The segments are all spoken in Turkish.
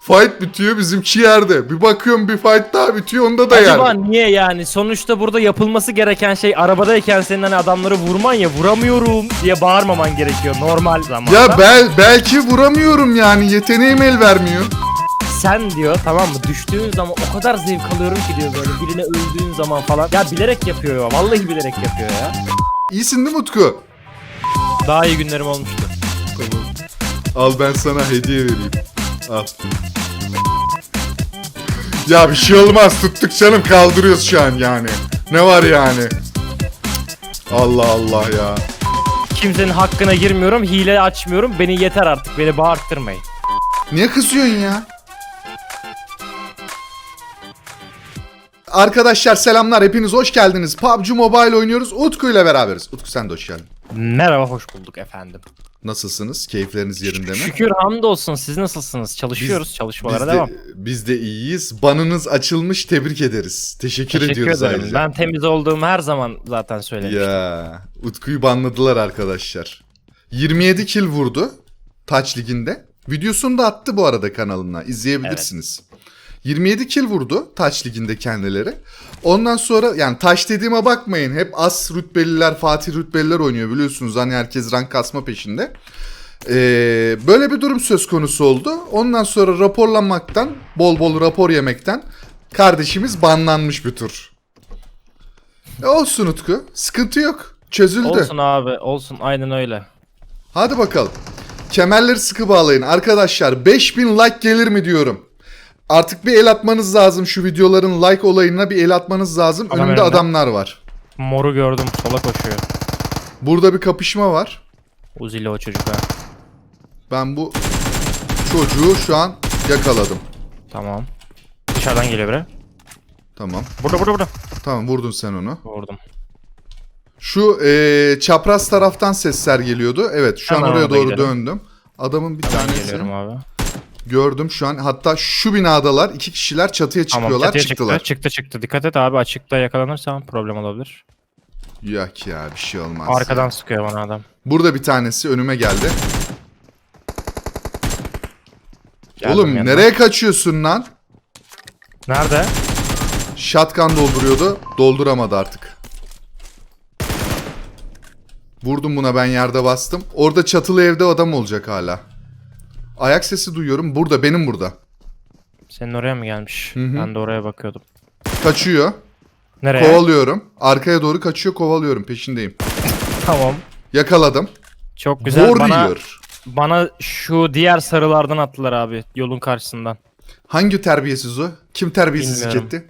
Fight bitiyor bizimki yerde. Bir bakıyorum bir fight daha bitiyor onda da Acaba yerde. niye yani? Sonuçta burada yapılması gereken şey arabadayken senin hani adamları vurman ya vuramıyorum diye bağırmaman gerekiyor normal zamanda. Ya bel, belki vuramıyorum yani yeteneğim el vermiyor. Sen diyor tamam mı düştüğün zaman o kadar zevk alıyorum ki diyor böyle birine öldüğün zaman falan. Ya bilerek yapıyor ya vallahi bilerek yapıyor ya. İyisin değil mi Utku? Daha iyi günlerim olmuştu. Al ben sana hediye vereyim. Al. Ya bir şey olmaz tuttuk canım kaldırıyoruz şu an yani. Ne var yani? Allah Allah ya. Kimsenin hakkına girmiyorum, hile açmıyorum. Beni yeter artık, beni bağırttırmayın. Niye kızıyorsun ya? Arkadaşlar selamlar hepiniz hoş geldiniz. PUBG Mobile oynuyoruz. Utku ile beraberiz. Utku sen de hoş geldin. Merhaba, hoş bulduk efendim. Nasılsınız? Keyifleriniz yerinde mi? Şükür hamdolsun. Siz nasılsınız? Çalışıyoruz, Biz çalışmalara de, devam. biz de iyiyiz. Banınız açılmış tebrik ederiz. Teşekkür, Teşekkür ediyoruz ederim. ayrıca. Ben temiz olduğumu her zaman zaten söylemiştim. Ya Utku'yu banladılar arkadaşlar. 27 kill vurdu Taç Ligi'nde. Videosunu da attı bu arada kanalına. İzleyebilirsiniz. 27 kill vurdu Taç Ligi'nde kendileri. Ondan sonra yani taş dediğime bakmayın. Hep as rütbeliler, Fatih rütbeliler oynuyor biliyorsunuz. Hani herkes rank kasma peşinde. Ee, böyle bir durum söz konusu oldu. Ondan sonra raporlanmaktan, bol bol rapor yemekten kardeşimiz banlanmış bir tur. E olsun Utku. Sıkıntı yok. Çözüldü. Olsun abi, olsun. Aynen öyle. Hadi bakalım. Kemerleri sıkı bağlayın. Arkadaşlar 5000 like gelir mi diyorum. Artık bir el atmanız lazım şu videoların like olayına bir el atmanız lazım. Adam Önümde önünde. adamlar var. Moru gördüm, sola koşuyor. Burada bir kapışma var. Uzili o çocuk ha. Ben bu çocuğu şu an yakaladım. Tamam. Dışarıdan geliyor biri. Tamam. Burada, burada, burada. Tamam vurdun sen onu. Vurdum. Şu eee, çapraz taraftan sesler geliyordu. Evet şu an Hemen oraya orada doğru gidelim. döndüm. Adamın bir Ben tanesi geliyorum abi. Gördüm şu an. Hatta şu binadalar iki kişiler çatıya Tamam, çıkıyorlar çatıya çıktılar. çıktı. Çıktı çıktı. Dikkat et abi açıkta yakalanırsan problem olabilir. Yok ya bir şey olmaz. Arkadan ya. sıkıyor bana adam. Burada bir tanesi önüme geldi. Geldim Oğlum yanına. nereye kaçıyorsun lan? Nerede? Shotgun dolduruyordu. Dolduramadı artık. Vurdum buna ben yerde bastım. Orada çatılı evde adam olacak hala. Ayak sesi duyuyorum. Burada benim burada. Senin oraya mı gelmiş? hı. Ben de oraya bakıyordum. Kaçıyor. Nereye? Kovalıyorum. Arkaya doğru kaçıyor kovalıyorum. Peşindeyim. Tamam. Yakaladım. Çok güzel. Bana, Warrior. bana şu diğer sarılardan attılar abi yolun karşısından. Hangi terbiyesiz o? Kim terbiyesizlik Bilmiyorum. etti?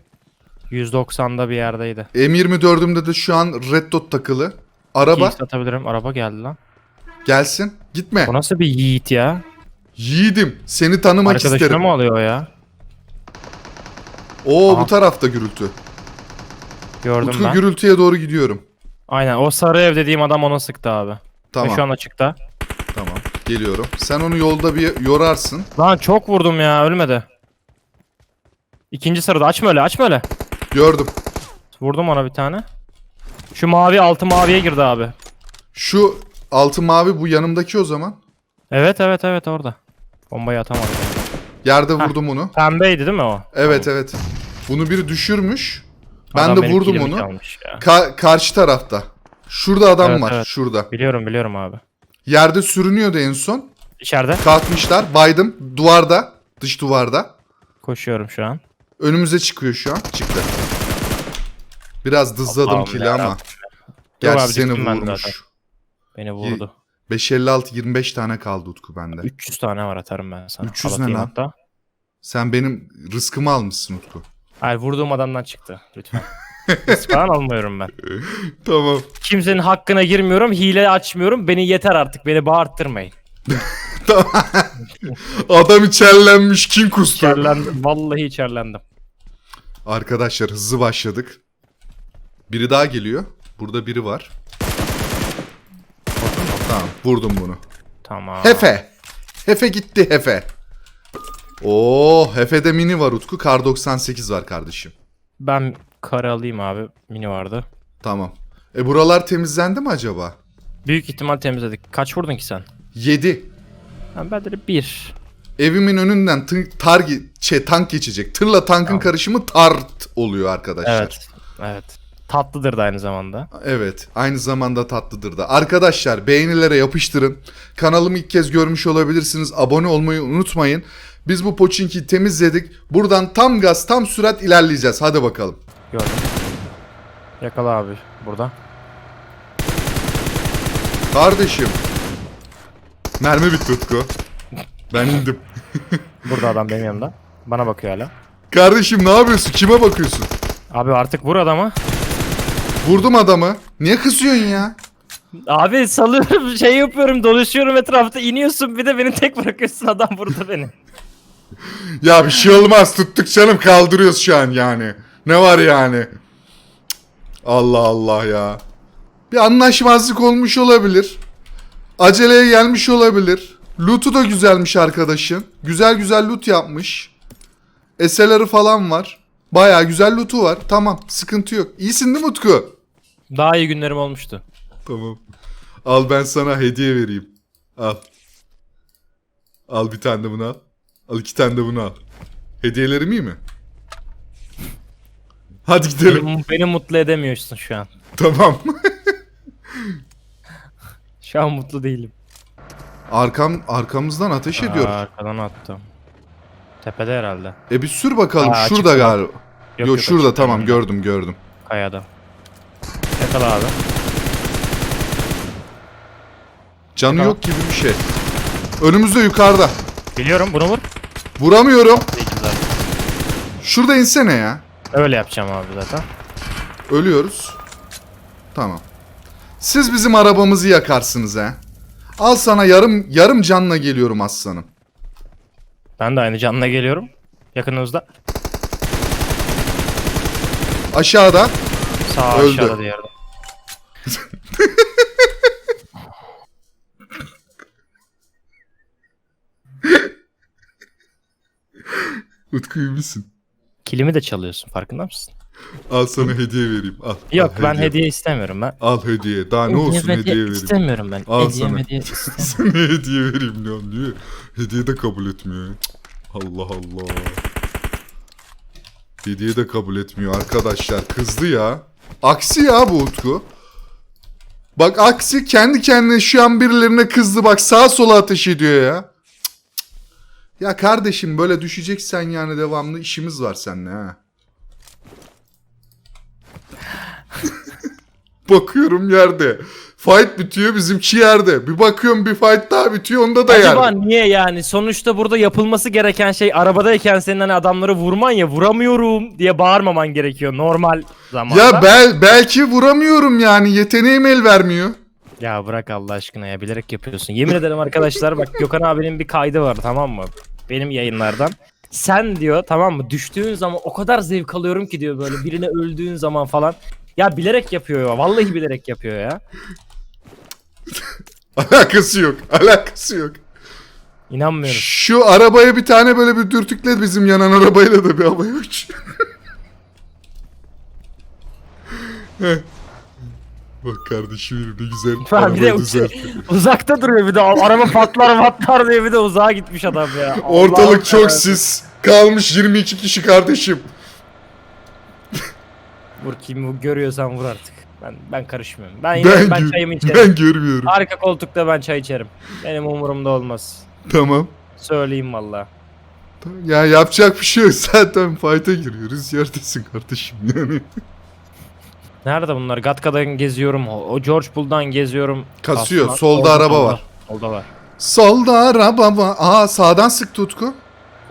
190'da bir yerdeydi. M24'ümde de şu an Red Dot takılı. Araba Araba. atabilirim. Araba geldi lan. gelsin. Gitme. Bu nasıl bir yiğit ya? Yiğidim. Seni tanımak Arkadaşına isterim. mı alıyor ya? Oo Aha. bu tarafta gürültü. Gördüm Utku ben. gürültüye doğru gidiyorum. Aynen o sarı ev dediğim adam ona sıktı abi. Ve Tamam. şu an açıkta. Tamam. Geliyorum. Sen onu yolda bir yorarsın. Lan çok vurdum ya ölmedi. İkinci sarıda açma öyle açma öyle. Gördüm. Vurdum ona bir tane. Şu mavi altı maviye girdi abi. Şu altı mavi bu yanımdaki o zaman. Evet evet evet orada. Bombayı atamadım. Yerde vurdum onu. Pembeydi değil mi o? Evet evet. Bunu biri düşürmüş. Ben Adam de benim vurdum kilimi onu. çalmış ya. Ka- karşı tarafta. Şurada adam Evet, var. evet. Şurada. Biliyorum biliyorum abi. Yerde sürünüyordu en son. İçeride Kalkmışlar. Baydım. Duvarda. Dış duvarda. koşuyorum şu an. Önümüze çıkıyor şu an. Çıktı. Biraz dızladım Allah'ım kili yarabbim. ama. Yok Gerçi abi, seni düştüm ben vurmuş. zaten. Beni vurdu. 556 25 tane kaldı Utku bende. 300 tane var atarım ben sana. 300 Al ne lan? Hatta. Sen benim rızkımı almışsın Utku. Hayır vurduğum adamdan çıktı lütfen. Risk falan almıyorum ben. Tamam. Kimsenin hakkına girmiyorum, hile açmıyorum. Beni yeter artık, beni bağırttırmayın. Adam içerlenmiş kim kustu? İçerlendim, vallahi içerlendim. Arkadaşlar hızlı başladık. Biri daha geliyor. Burada biri var. Tamam vurdum bunu. Tamam. Hefe. Hefe gitti Hefe. Oo Hefe'de mini var Utku. Kar 98 var kardeşim. Ben karı alayım abi. Mini vardı. Tamam. E buralar temizlendi mi acaba? Büyük ihtimal temizledik. Kaç vurdun ki sen? 7. Ben, ben de bir. Evimin önünden tar şey, tank geçecek. Tırla tankın Tamam. karışımı tart oluyor arkadaşlar. Evet. Evet. Tatlıdır da aynı zamanda. Evet, aynı zamanda tatlıdır da. Arkadaşlar beğenilere yapıştırın. Kanalımı ilk kez görmüş olabilirsiniz. Abone olmayı unutmayın. Biz bu poçinki temizledik. Buradan tam gaz, tam sürat ilerleyeceğiz. Hadi bakalım. Gördüm. Yakala abi burada. Kardeşim. Mermi bitti Utku. Ben indim. Burada adam benim yanımda. Bana bakıyor hala. Kardeşim ne yapıyorsun? Kime bakıyorsun? Abi artık vur adamı. Vurdum adamı. Niye kızıyorsun ya? Abi salıyorum şey yapıyorum dolaşıyorum etrafta iniyorsun bir de beni tek bırakıyorsun adam vurdu beni. Ya bir şey olmaz. Tuttuk canım kaldırıyoruz şu an yani. Ne var yani? Allah Allah ya. Bir anlaşmazlık olmuş olabilir. Aceleye gelmiş olabilir. Loot'u da güzelmiş arkadaşın. Güzel güzel loot yapmış. Eserleri falan var. Baya güzel loot'u var. Tamam sıkıntı yok. İyisin değil mi Utku? Daha iyi günlerim olmuştu. Tamam. Al ben sana hediye vereyim. Al. Al bir tane de bunu al. Al iki tane de bunu al. Hediyelerim iyi mi? Hadi gidelim. Beni, beni mutlu edemiyorsun şu an. tamam. Şu an mutlu değilim. Arkam arkamızdan ateş ediyor. Aa, arkadan attım. Tepede herhalde. E bir sür bakalım. Aa, şurada açıkta. galiba. Yok, Yo yok, şurada açıkta tamam gördüm gördüm. Kayada. Yakala abi. Canı Tamam. yok gibi bir şey. Önümüzde yukarıda. Biliyorum bunu vur. Vuramıyorum. Şurada insene ya. Öyle yapacağım abi zaten. Ölüyoruz. Tamam. Siz bizim arabamızı yakarsınız ha. Al sana yarım yarım canla geliyorum aslanım. Ben de aynı canla geliyorum. Yakınımızda. Aşağıda. Sağ Öldü. aşağıda diğerde. Utku iyi misin? Kilimi de çalıyorsun farkında mısın? Al sana hediye vereyim. Al. Yok al ben hediye istemiyorum ben. Al hediye. Daha ne olsun hediye, vereyim. istemiyorum ben. Al hediye sana. hediye istemiyorum. sana hediye vereyim ne Niye? Hediye de kabul etmiyor. Allah Allah. Hediye de kabul etmiyor arkadaşlar. Kızdı ya. Aksi ya bu Utku. Bak aksi kendi kendine şu an birilerine kızdı. Bak sağa sola ateş ediyor ya. Ya kardeşim böyle düşeceksen yani devamlı işimiz var seninle ha. Bakıyorum yerde. Fight bitiyor bizimki yerde. Bir bakıyorum bir fight daha bitiyor onda da Acaba yerde. niye yani? Sonuçta burada yapılması gereken şey arabadayken senin hani adamları vurman ya vuramıyorum diye bağırmaman gerekiyor normal zamanda. Ya bel, belki vuramıyorum yani yeteneğim el vermiyor. Ya bırak Allah aşkına ya bilerek yapıyorsun. Yemin ederim arkadaşlar bak Gökhan abinin bir kaydı var tamam mı? Benim yayınlardan. Sen diyor tamam mı düştüğün zaman o kadar zevk alıyorum ki diyor böyle birine öldüğün zaman falan. Ya bilerek yapıyor ya vallahi bilerek yapıyor ya. Alakası yok. Alakası yok. İnanmıyorum. Şu arabaya bir tane böyle bir dürtükle bizim yanan arabayla da bir havaya uç. Heh. Bak kardeşim ne güzel Ha, bir arabayı de düzeltti. uzakta duruyor bir de araba patlar patlar diye bir de uzağa gitmiş adam ya. Allah'ım Ortalık çok yarabbim. sis. Kalmış 22 kişi kardeşim. Vur kim görüyorsan vur artık. Ben ben karışmıyorum. Ben yine Ben, ben, gö- çayımı içerim. ben görmüyorum. Arka koltukta ben çay içerim. Benim umurumda olmaz. Tamam. Söyleyeyim valla. Ya yapacak bir şey yok. Zaten fight'a giriyoruz. Yerdesin kardeşim yani. Nerede bunlar? Gatka'dan geziyorum. O, o George Bull'dan geziyorum. Kasıyor. Aslında Solda orada, araba var. Solda var. Solda araba var. Aa sağdan sık Tutku.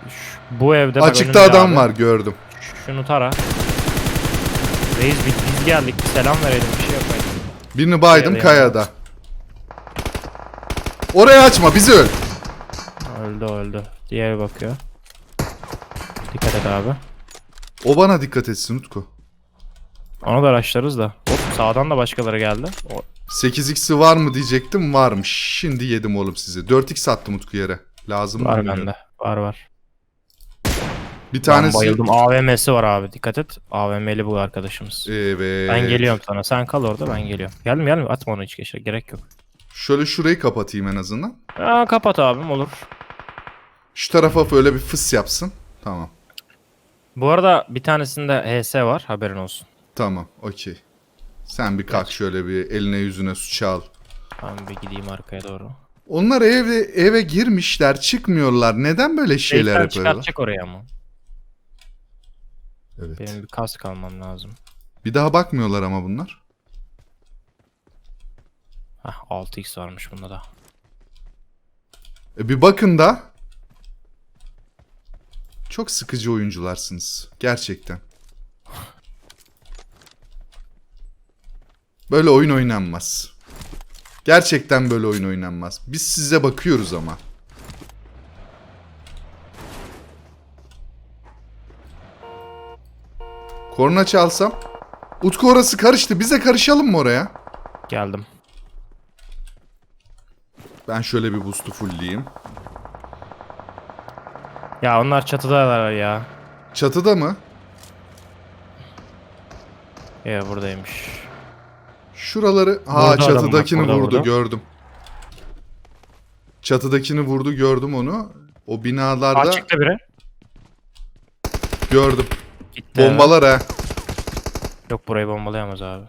Şu- bu evde bak Açıkta adam abi. var gördüm. Şunu tara. Reis biz, biz geldik. Bir selam verelim. Bir şey yapayım. Birini baydım Kayada kayada. Orayı açma bizi öl. Öldü öldü. Diğeri bakıyor. Dikkat et abi. O bana dikkat etsin Utku. Onu da araçlarız da. Hop sağdan da başkaları geldi. O, 8x'i var mı diyecektim varmış. Şimdi yedim oğlum sizi. 4x attım Utku yere. Lazım mı var bilmiyorum. bende. Var var. Bir Ben tanesi... bayıldım. AVM'si var abi. Dikkat et. AVM'li bu arkadaşımız. Evet. Ben geliyorum sana. Sen kal orada ben geliyorum. Geldim geldim. Atma onu hiç geçer. Gerek yok. Şöyle şurayı kapatayım en azından. Aa, kapat abim olur. Şu tarafa böyle bir fıs yapsın. Tamam. Bu arada bir tanesinde HS var haberin olsun. Tamam. Okey. Sen bir kalk şöyle bir eline yüzüne su çal. Ben bir gideyim arkaya doğru. Onlar eve eve girmişler, çıkmıyorlar. Neden böyle şeyler Şeytan yapıyorlar? çıkartacak oraya ama. Evet. Benim bir kask almam lazım. Bir daha bakmıyorlar ama bunlar. Heh 6x varmış bunda da. E bir bakın da. Çok sıkıcı oyuncularsınız. Gerçekten. Böyle oyun oynanmaz. Gerçekten böyle oyun oynanmaz. Biz size bakıyoruz ama. Korna çalsam. Utku orası karıştı. Bize karışalım mı oraya? Geldim. Ben şöyle bir boost'u fullleyeyim. Ya onlar çatıdalar ya. Çatıda mı? Ya buradaymış. Şuraları ha Vurdu adam çatıdakini bak, burada vurdu vurdu. gördüm. Çatıdakini vurdu gördüm onu. O binalarda Açıkta biri. gördüm. Bombalar ha. Yok burayı bombalayamaz abi.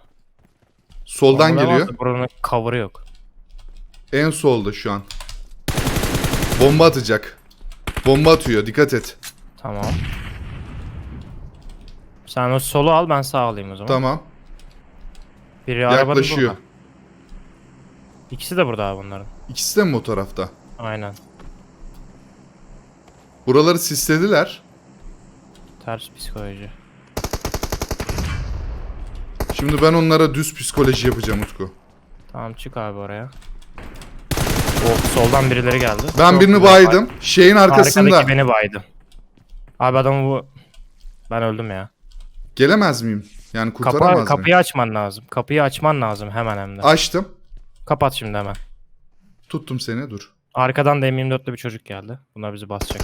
Soldan Bombalayamaz geliyor. da Buranın cover'ı yok. En solda şu an. Bomba atacak. Bomba atıyor dikkat et. Tamam. Sen o solu al ben sağ alayım o zaman. Tamam. Biri arabanın Yaklaşıyor. burada. İkisi de burada abi bunların. İkisi de mi o tarafta? Aynen. Buraları sislediler. Ters psikoloji. Şimdi ben onlara düz psikoloji yapacağım Utku. Tamam çık abi oraya. Oh soldan birileri geldi. Ben Çok birini güzel. baydım. Şeyin arkasında. Arkadaki beni baydı. Abi adamı bu... Ben öldüm ya. Gelemez miyim? Yani kurtaramaz mıyım? kapıyı açman lazım. Kapıyı açman lazım hemen hem de. Açtım. Kapat şimdi hemen. Tuttum seni dur. Arkadan da M24'lü bir çocuk geldi. Bunlar bizi basacak.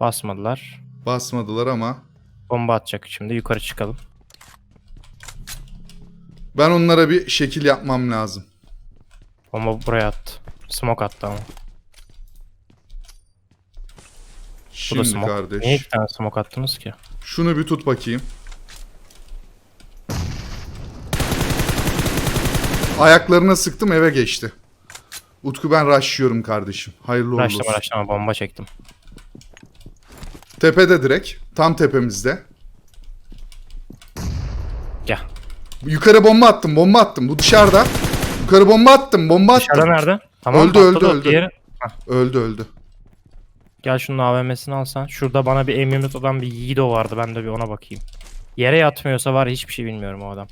Basmadılar. Basmadılar ama Bomba atacak şimdi. Yukarı çıkalım. ben onlara bir şekil yapmam lazım. Bomba buraya attı. Smoke attı ama. Bu da Şimdi smoke. kardeş. Niye iki tane smoke attınız ki? Şunu bir tut bakayım. Ayaklarına sıktım eve geçti. Utku ben rushlıyorum kardeşim. Hayırlı uğurlu olsun. raşlama bomba çektim. Tepede direkt. Tam tepemizde. Gel. Yukarı bomba attım bomba attım. Bu dışarıda. Yukarı bomba attım bomba attım. Dışarıda nerede? Tamam, Öldü, öldü, öldü. Diğeri- Öldü öldü. Gel şunun AVM'sini alsan. Şurada bana bir M24 olan bir Yiğido vardı. Ben de bir ona bakayım. Yere yatmıyorsa var hiçbir şey bilmiyorum o adam.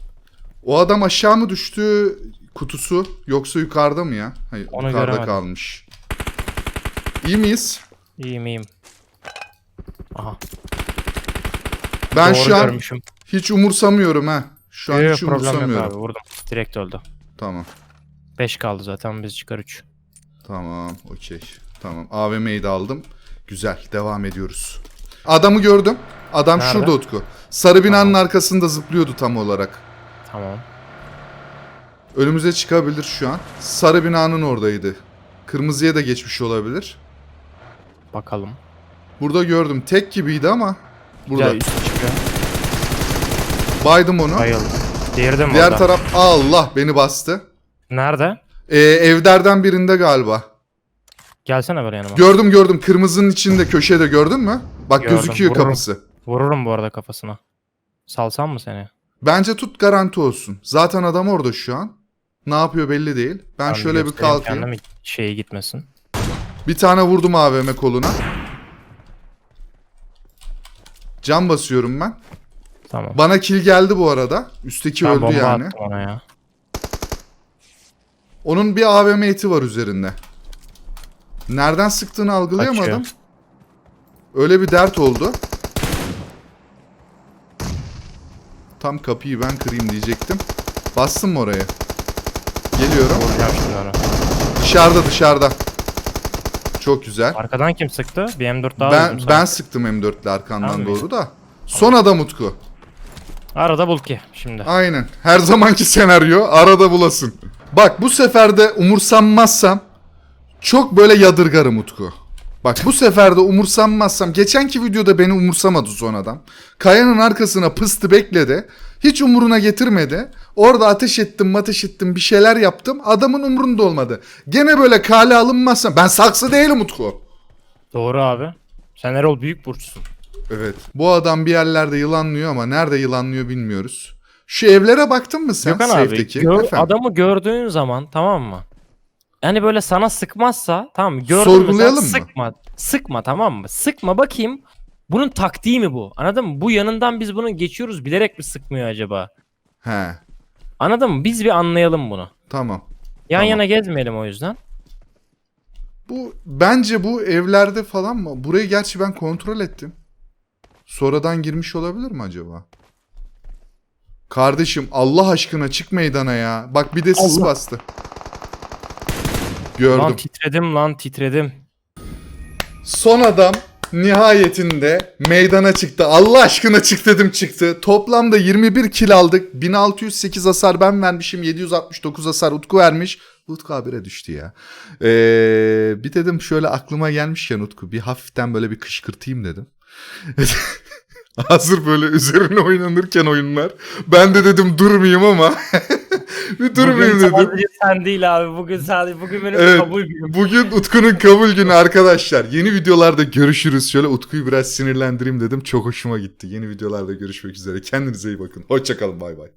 O adam aşağı mı düştü kutusu yoksa yukarıda mı ya? Hayır Onu yukarıda göremedim. kalmış. İyi miyiz? İyiyim iyiyim. Aha. Ben doğru şu an görmüşüm. hiç umursamıyorum ha. Şu an Yok, hiç problem yok umursamıyorum. abi vurdum. Direkt öldü. Tamam. 5 kaldı zaten biz çıkar 3. Tamam. Okey. Tamam. AVM'yi de aldım. Güzel. Devam ediyoruz. Adamı gördüm. Adam Nerede? şurada Utku. Sarı binanın arkasında zıplıyordu tam olarak. Tamam. Önümüze çıkabilir şu an. Sarı binanın oradaydı. Kırmızıya da geçmiş olabilir. Bakalım. Burada gördüm. Tek gibiydi ama. Burada. Burada. üstü çıkıyor. Baydım onu. Bayıldı. Diğeri de mi Diğer orada? taraf Allah beni bastı. Nerede? Ee, evlerden birinde galiba. Gelsene böyle yanıma. Gördüm gördüm. Kırmızının içinde köşede gördün mü? Bak Gördüm, gözüküyor vururum. kapısı. Vururum bu arada kafasına. Salsam mı seni? Bence tut garanti olsun. Zaten adam orada şu an. Ne yapıyor belli değil. Ben Ben şöyle bir göstereyim kalkayım. kendime, şeyi gitmesin. Bir tane vurdum AVM koluna. Cam basıyorum ben. Tamam. Bana kill geldi bu arada. Üstteki Ben öldü yani. ona ya. Onun bir AVM eti var üzerinde. Nereden sıktığını algılayamadım. Kaçıyor. Öyle bir dert oldu. Tam kapıyı ben kırayım diyecektim. Bastım mı oraya? Geliyorum. Dışarıda dışarıda. Çok güzel. Arkadan kim sıktı? Bir M4 daha Ben ben sıktım M4'le arkandan Tamam. doğru da. Son adam Utku. Arada bul ki şimdi. Aynen. Her zamanki senaryo arada bulasın. Bak bu sefer de umursanmazsam çok böyle yadırgarım Utku. Bak bu sefer de umursanmazsam geçenki videoda beni umursamadı son adam. Kayanın arkasına pıstı bekledi. Hiç umuruna getirmedi. Orada ateş ettim ateş ettim bir şeyler yaptım. Adamın umurunda olmadı. Gene böyle kale alınmazsam ben saksı değilim Utku. Doğru abi. Sen Erol büyük burçsun. Evet. Bu adam bir yerlerde yılanlıyor ama nerede yılanlıyor bilmiyoruz. Şu evlere baktın mı sen Gökhan abi safe'deki? gör- Efendim? adamı gördüğün zaman tamam mı? Yani böyle sana sıkmazsa tamam? Gördün Sorgulayalım mı? sıkma. Sıkma tamam mı? Sıkma bakayım. Bunun taktiği mi bu? Anladın mı? Bu yanından biz bunu geçiyoruz bilerek mi sıkmıyor acaba? He. Anladın mı? Biz bir anlayalım bunu. Tamam. Yan Tamam. yana gezmeyelim o yüzden. Bu bence bu evlerde falan mı? Burayı gerçi ben kontrol ettim. Sonradan girmiş olabilir mi acaba? Kardeşim Allah aşkına çık meydana ya. Bak bir de sis Allah. bastı. Gördüm. Lan titredim lan titredim. Son adam nihayetinde meydana çıktı. Allah aşkına çık dedim çıktı. Toplamda 21 kill aldık. 1608 hasar ben vermişim. 769 hasar Utku vermiş. Utku abire düştü ya. Ee, bir dedim şöyle aklıma gelmişken Utku bir hafiften böyle bir kışkırtayım dedim. Hazır böyle üzerine oynanırken oyunlar. Ben de dedim durmayayım ama. bir durmayayım bugün dedim. sadece sen değil abi. Bugün sadece bugün benim Evet. kabul günüm. Bugün Utku'nun kabul günü arkadaşlar. Yeni videolarda görüşürüz. Şöyle Utku'yu biraz sinirlendireyim dedim. Çok hoşuma gitti. Yeni videolarda görüşmek üzere. Kendinize iyi bakın. Hoşçakalın. Bay bay.